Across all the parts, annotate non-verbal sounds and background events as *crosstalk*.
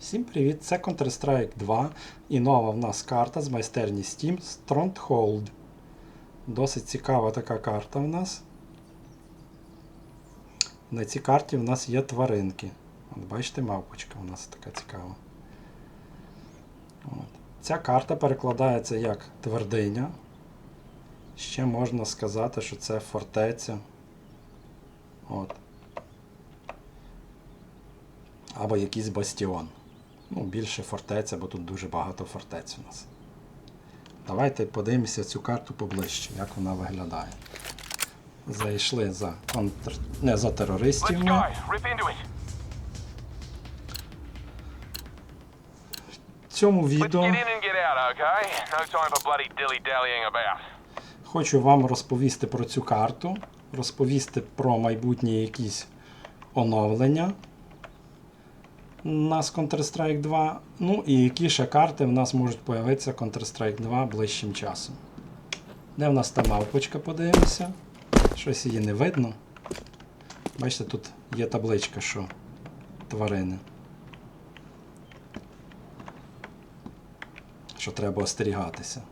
Всім привіт! Це Counter-Strike 2 і нова в нас карта з майстерні Steam Stronghold. Досить цікава така карта в нас. На цій карті в нас є тваринки. От бачите, мавпочка у нас така цікава. От. Ця карта перекладається як твердиня. Ще можна сказати, що це фортеця. От. Або якийсь бастіон. Ну, більше фортеця, бо тут дуже багато фортець у нас. Давайте подивимося цю карту поближче, як вона виглядає. Зайшли за контр... не за терористів. Ми. В цьому відео хочу вам розповісти про цю карту, розповісти про майбутні якісь оновлення на з Counter-Strike 2. Ну і які ще карти в нас можуть появитися Counter-Strike 2 ближчим часом. Де в нас та мавпочка, подивимося. Щось її не видно. Бачите, тут є табличка, що тварини. Що треба остерігатися.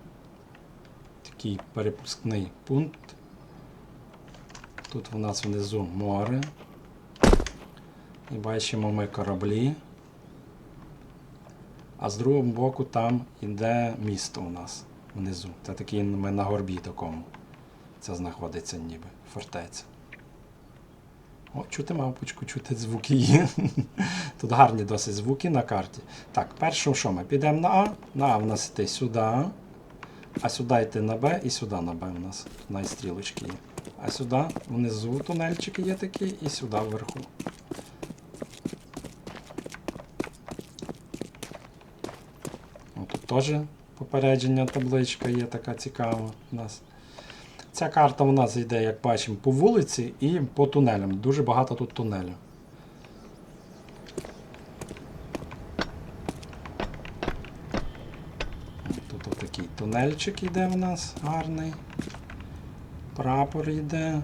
Такий перепускний пункт. Тут у нас внизу море. І бачимо ми кораблі. А з другого боку там іде місто у нас внизу. Це такий ми на горбі такому. Це знаходиться ніби фортеця. О, чути мавпочку, чути звуки є. *laughs* Тут гарні досить звуки на карті. Так, першим що ми? Підемо на А. На А в нас йти сюди. А сюди йти на Б і сюди на Б у нас. Тут навіть стрілочки є. А сюди внизу тунельчики є такі і сюди вверху. О, Тут теж попередження табличка є така цікава у нас. Ця карта у нас йде, як бачимо, по вулиці і по тунелям. Дуже багато тут тунелів. Тут отакий тунельчик йде в нас гарний. Прапор йде.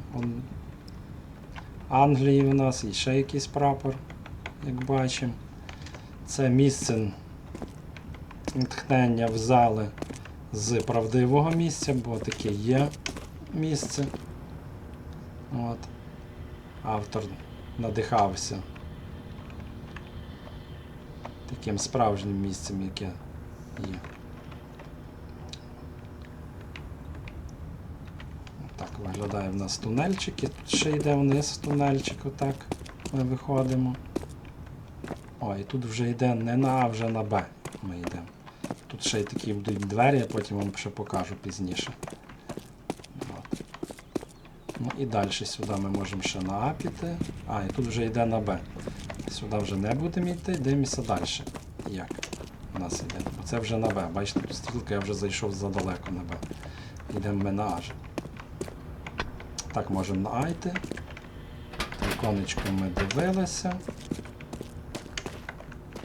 Англії в нас і ще якийсь прапор, як бачимо. Це місце натхнення взяли з правдивого місця, бо таке є місце. От. Автор надихався таким справжнім місцем, яке є. Так виглядає в нас тунельчик, і ще йде вниз тунельчик, отак ми виходимо. О, і тут вже йде не на А, вже на Б ми йдемо. Ще й такі будуть двері, я потім вам ще покажу пізніше. От. Ну і далі сюди ми можемо ще на А піти. А, і тут вже йде на Б. Сюди вже не будемо йти, дивимося далі. Як у нас йде. Оце вже на Б. Бачите, стрілка я вже зайшов задалеко на Б. Йдемо ми на А. Так, можемо на А йти. Іконечку ми дивилися.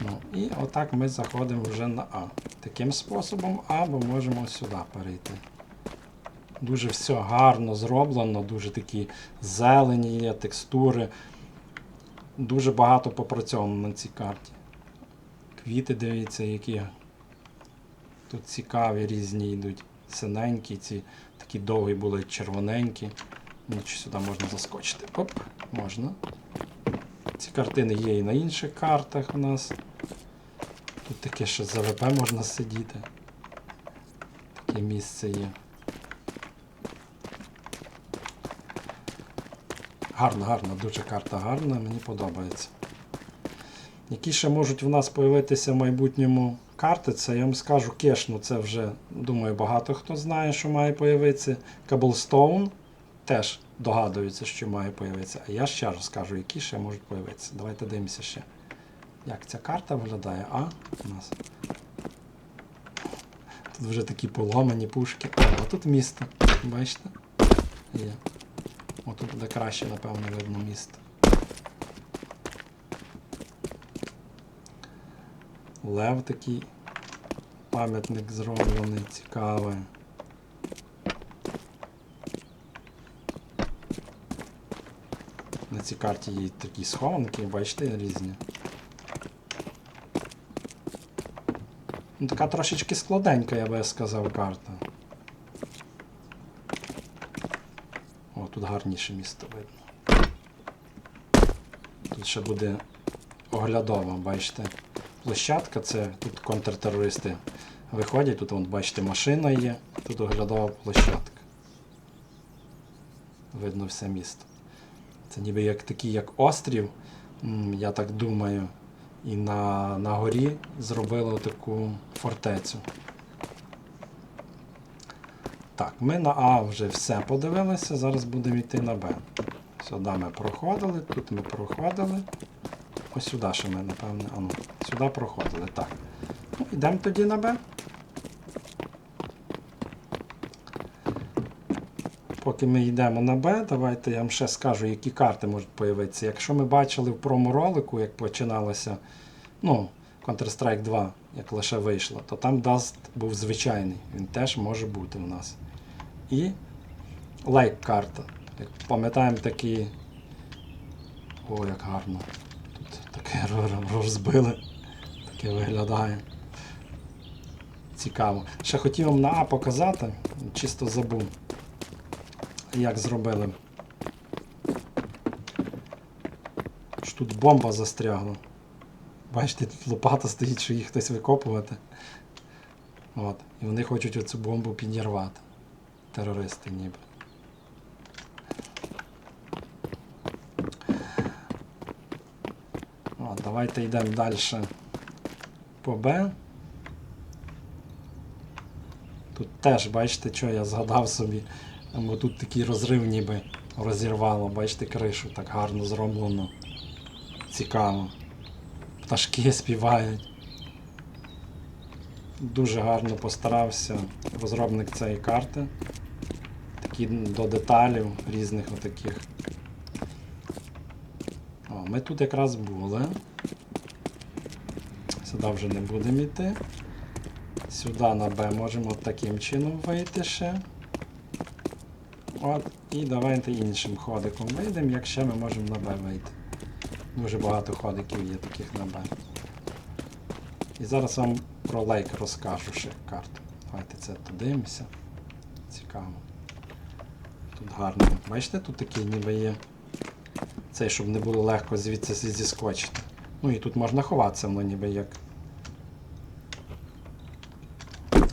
Ну, і отак ми заходимо вже на А. Таким способом, або можемо сюди перейти. Дуже все гарно зроблено, дуже такі зелені є, текстури. Дуже багато попрацьовано на цій карті. Квіти, дивіться, які тут цікаві різні йдуть. Синенькі, ці такі довгі були червоненькі. Чи сюди можна заскочити. Оп, можна. Ці картини є і на інших картах у нас. Тут таке ще з АВП можна сидіти. Таке місце є. Гарна, гарна, дуже карта гарна, мені подобається. Які ще можуть в нас появитися в майбутньому карти, це я вам скажу кеш, ну це вже, думаю, багато хто знає, що має появитися. Cobblestone теж догадується, що має появитися. А я ще раз скажу, які ще можуть появитися. Давайте дивимося ще. Як ця карта виглядає? А у нас. Тут вже такі поломані пушки. А тут місто. Бачите? Є. Отут буде краще, напевно, видно місто. Лев такий пам'ятник зроблений, цікавий. На цій карті є такі схованки, бачите, різні. Ну, така трошечки складенька, я би сказав, карта. О, тут гарніше місто видно. Тут ще буде оглядова, бачите. Площадка це тут контртерористи виходять, тут вон, бачите, машина є, тут оглядова площадка. Видно все місто. Це ніби як такий як острів, я так думаю. І на, на горі зробили таку фортецю. Так, ми на А вже все подивилися, зараз будемо йти на Б. Сюди ми проходили, тут ми проходили. Ось сюди ще ми, напевне, а ну, сюди проходили. Так. Ну, йдемо тоді на Б. Поки ми йдемо на Б, давайте я вам ще скажу, які карти можуть появитися. Якщо ми бачили в промо-ролику, як починалося ну, Counter-Strike 2, як лише вийшло, то там Dust був звичайний. Він теж може бути у нас. І лайк-карта. Як пам'ятаємо такі. О, як гарно. Тут таке *laughs* розбили. Таке виглядає. Цікаво. Ще хотів вам на А показати, чисто забув як зробили. Що тут бомба застрягла. Бачите, тут лопата стоїть, що їх хтось викопувати. От. І вони хочуть оцю бомбу підірвати. Терористи ніби. От, давайте йдемо далі по Б. Тут теж, бачите, що я згадав собі. Бо тут такий розрив ніби розірвало, бачите, кришу так гарно зроблено. Цікаво. Пташки *laughs* співають. Дуже гарно постарався розробник цієї карти. Такі до деталів різних отаких. О, ми тут якраз були. Сюди вже не будемо йти. Сюди на Б можемо таким чином вийти ще. От, і давайте іншим ходиком вийдемо, як ще ми можемо на Б вийти. Дуже багато ходиків є таких на Б. І зараз вам про лейк розкажу ще карту. Давайте це подивимося. Цікаво. Тут гарно. Бачите, тут такий ніби є. Цей, щоб не було легко звідси зіскочити. Ну і тут можна ховатися, воно ніби як.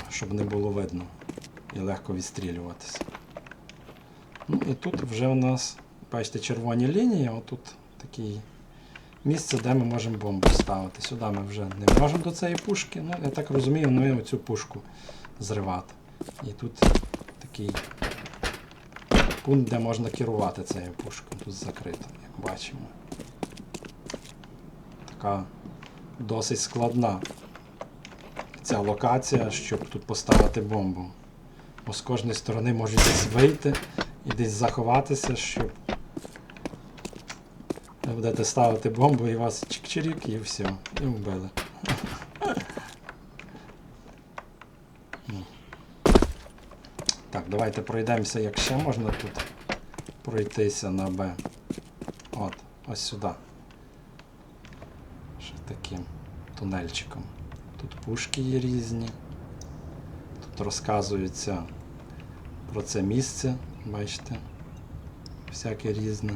Щоб не було видно. І легко відстрілюватися. Ну і тут вже у нас, бачите, червоні лінії, отут такі місце, де ми можемо бомбу ставити. Сюди ми вже не можемо до цієї пушки. Ну, я так розумію, ми оцю пушку зривати. І тут такий пункт, де можна керувати цією пушкою. Тут закрито, як бачимо. Така досить складна ця локація, щоб тут поставити бомбу. Бо з кожної сторони можуть десь вийти і десь заховатися, щоб ви будете ставити бомбу і вас чик-чирік і все, і вбили. *laughs* Так, давайте пройдемося, як ще можна тут пройтися на Б. От, ось сюди. Ще таким тунельчиком. Тут пушки є різні. Тут розказується про це місце, бачите, всяке різне.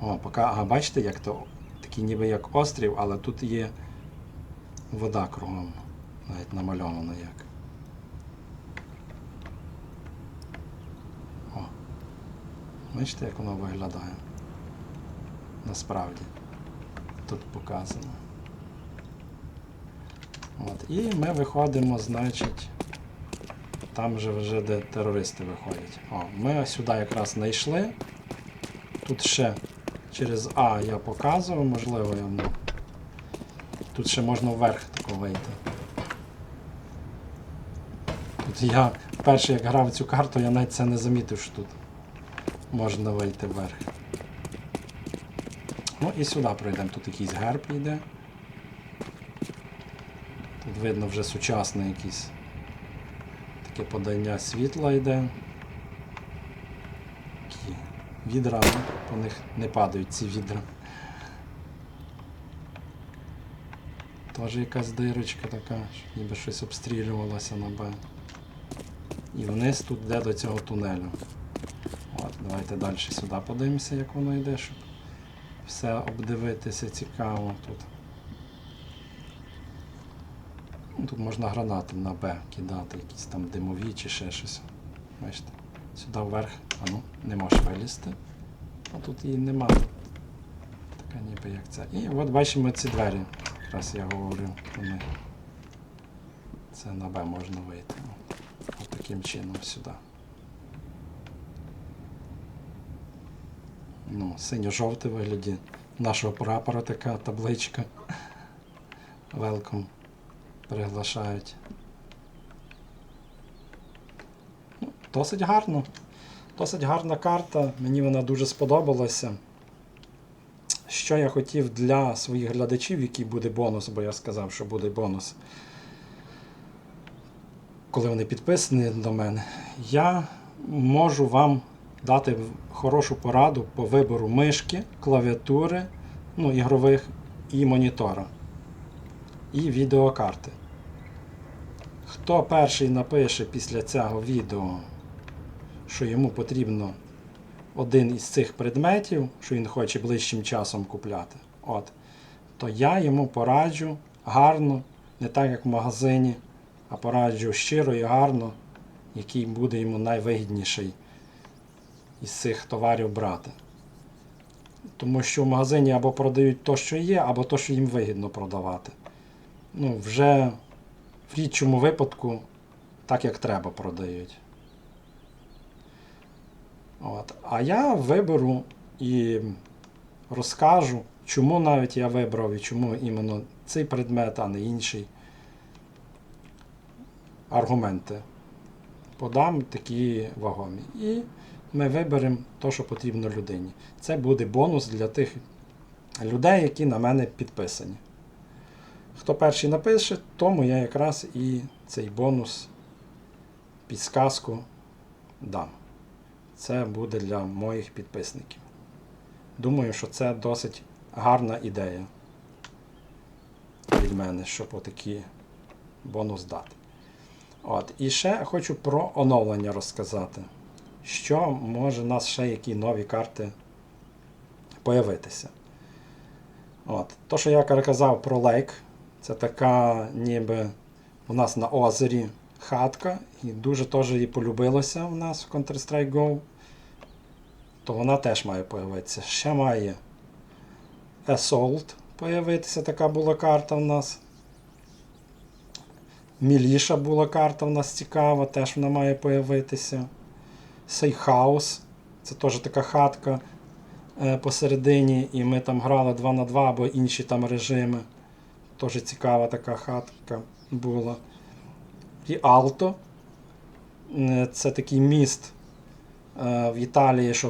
О, поки, ага, бачите, як то такий ніби як острів, але тут є вода кругом, навіть намальовано як. О, бачите, як воно виглядає. Насправді. Тут показано. От, і ми виходимо, значить. Там вже вже де терористи виходять. О, ми сюди якраз знайшли. Тут ще через А я показував, можливо, ну, Тут ще можна вверх тако вийти. Тут я перший як грав цю карту, я навіть це не замітив, що тут можна вийти вверх. Ну і сюди пройдемо, тут якийсь герб йде. Тут видно вже сучасний якийсь таке подання світла йде. Відра, по них не падають ці відра. Теж якась дирочка така, ніби щось обстрілювалося на Б. І вниз тут йде до цього тунелю. От, давайте далі сюди подивимося, як воно йде, щоб все обдивитися цікаво тут. Ну, Тут можна гранати на Б кидати, якісь там димові чи ще щось. Бачите, сюди вверх, а ну, не можеш вилізти. А тут її нема. Така ніби як це. І от бачимо ці двері. Якраз я говорив про них. Це на Б можна вийти. От таким чином сюди. Ну, синьо-жовтий вигляді нашого прапора така табличка. Welcome. Приглашають. Досить гарно. Досить гарна карта. Мені вона дуже сподобалася. Що я хотів для своїх глядачів, який буде бонус, бо я сказав, що буде бонус. Коли вони підписані до мене, я можу вам дати хорошу пораду по вибору мишки, клавіатури, ну, ігрових і монітора, і відеокарти. Хто перший напише після цього відео, що йому потрібно один із цих предметів, що він хоче ближчим часом купляти, от, то я йому пораджу гарно, не так як в магазині, а пораджу щиро і гарно, який буде йому найвигідніший із цих товарів брати. Тому що в магазині або продають то, що є, або то, що їм вигідно продавати. Ну, вже в рідчому випадку так, як треба продають. От. А я виберу і розкажу, чому навіть я вибрав і чому іменно цей предмет, а не інший. Аргументи. Подам такі вагомі. І ми виберемо те, що потрібно людині. Це буде бонус для тих людей, які на мене підписані. Хто перший напише, тому я якраз і цей бонус, підсказку дам. Це буде для моїх підписників. Думаю, що це досить гарна ідея від мене, щоб отакий бонус дати. От. І ще хочу про оновлення розказати. Що може у нас ще які нові карти появитися. От. То, що я казав про лейк, це така ніби у нас на озері хатка, і дуже теж їй полюбилося у нас в Counter-Strike Go, то вона теж має появитися. Ще має Assault появитися, така була карта в нас. Міліша була карта в нас цікава, теж вона має появитися. Сейхаус, це теж така хатка е, посередині, і ми там грали 2 на 2 або інші там режими. Теж цікава така хатка була. І Алто. Е, Це такий міст е, в Італії, що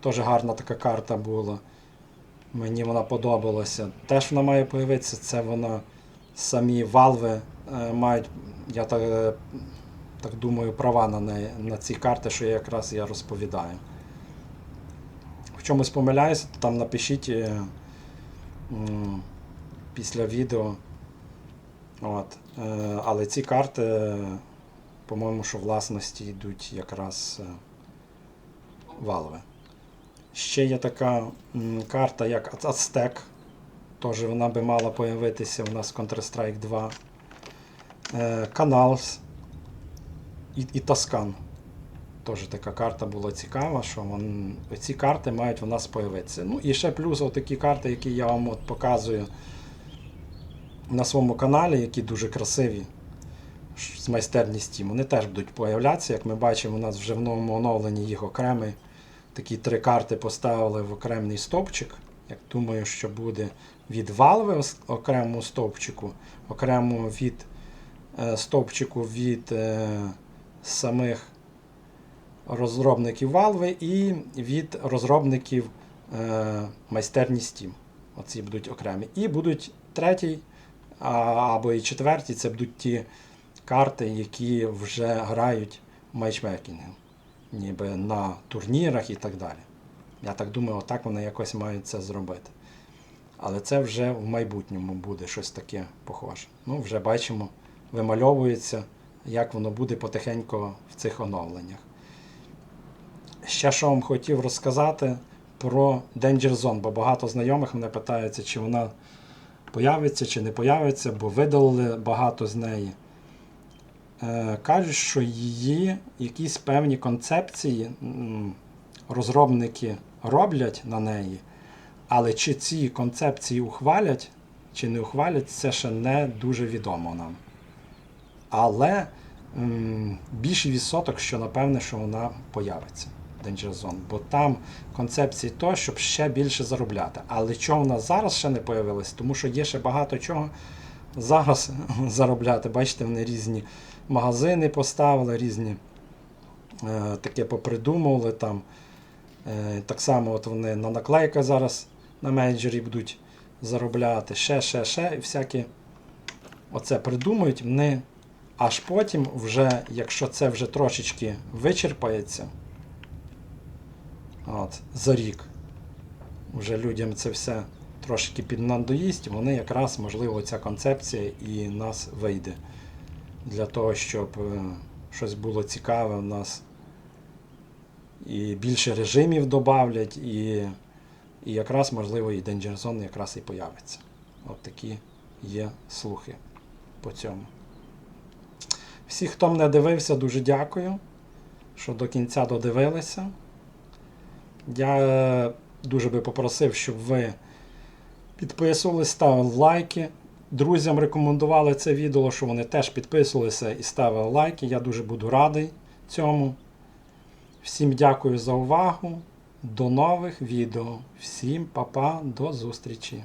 теж гарна така карта була. Мені вона подобалася. Теж вона має появитися, це вона самі валви е, мають, я так, так думаю, права на, неї, на ці карти, що я якраз я розповідаю. В чомусь помиляюся, то там напишіть після відео. От. Е, але ці карти, по-моєму, що власності йдуть якраз е, Valve. Ще є така карта, як Aztec. Теж вона би мала появитися у нас в Counter-Strike 2. Е, Canals і, і Toscan. Теж така карта була цікава, що вон, ці карти мають у нас появитися. Ну і ще плюс отакі карти, які я вам от показую на своєму каналі, які дуже красиві з майстерні Steam. Вони теж будуть появлятися. Як ми бачимо, у нас вже в новому оновленні їх окремий. Такі три карти поставили в окремий стовпчик. Як думаю, що буде від Valve окремому стовпчику, окремо від е, стовпчику від е, самих розробників Valve і від розробників е, майстерні Steam. Оці будуть окремі. І будуть третій або і четвертій, це будуть ті карти, які вже грають в матчмейкінгу, ніби на турнірах і так далі. Я так думаю, отак вони якось мають це зробити. Але це вже в майбутньому буде щось таке похоже. Ну, вже бачимо, вимальовується, як воно буде потихеньку в цих оновленнях. Ще що вам хотів розказати про Danger Zone, бо багато знайомих мене питаються, чи вона появиться, чи не появиться, бо видалили багато з неї. Е, кажуть, що її якісь певні концепції розробники роблять на неї, але чи ці концепції ухвалять, чи не ухвалять, це ще не дуже відомо нам. Але більший відсоток, що напевне, що вона появиться. Danger Zone, бо там концепції то, щоб ще більше заробляти. Але чого в нас зараз ще не появилось? Тому що є ще багато чого зараз *laughs* заробляти. Бачите, вони різні магазини поставили, різні е, таке попридумували там. Е, так само от вони на наклейках зараз на менеджері будуть заробляти. Ще, ще, ще. І всякі оце придумують. Вони аж потім, вже, якщо це вже трошечки вичерпається, от, за рік, вже людям це все трошки піднадоїсть, вони якраз, можливо, ця концепція і нас вийде для того, щоб е, щось було цікаве в нас. І більше режимів додавлять, і, і якраз, можливо, і Danger Zone якраз і появиться. От такі є слухи по цьому. Всі, хто мене дивився, дуже дякую, що до кінця додивилися. Я дуже би попросив, щоб ви підписувалися, ставили лайки. Друзям рекомендували це відео, що вони теж підписувалися і ставили лайки. Я дуже буду радий цьому. Всім дякую за увагу. До нових відео. Всім па-па, до зустрічі!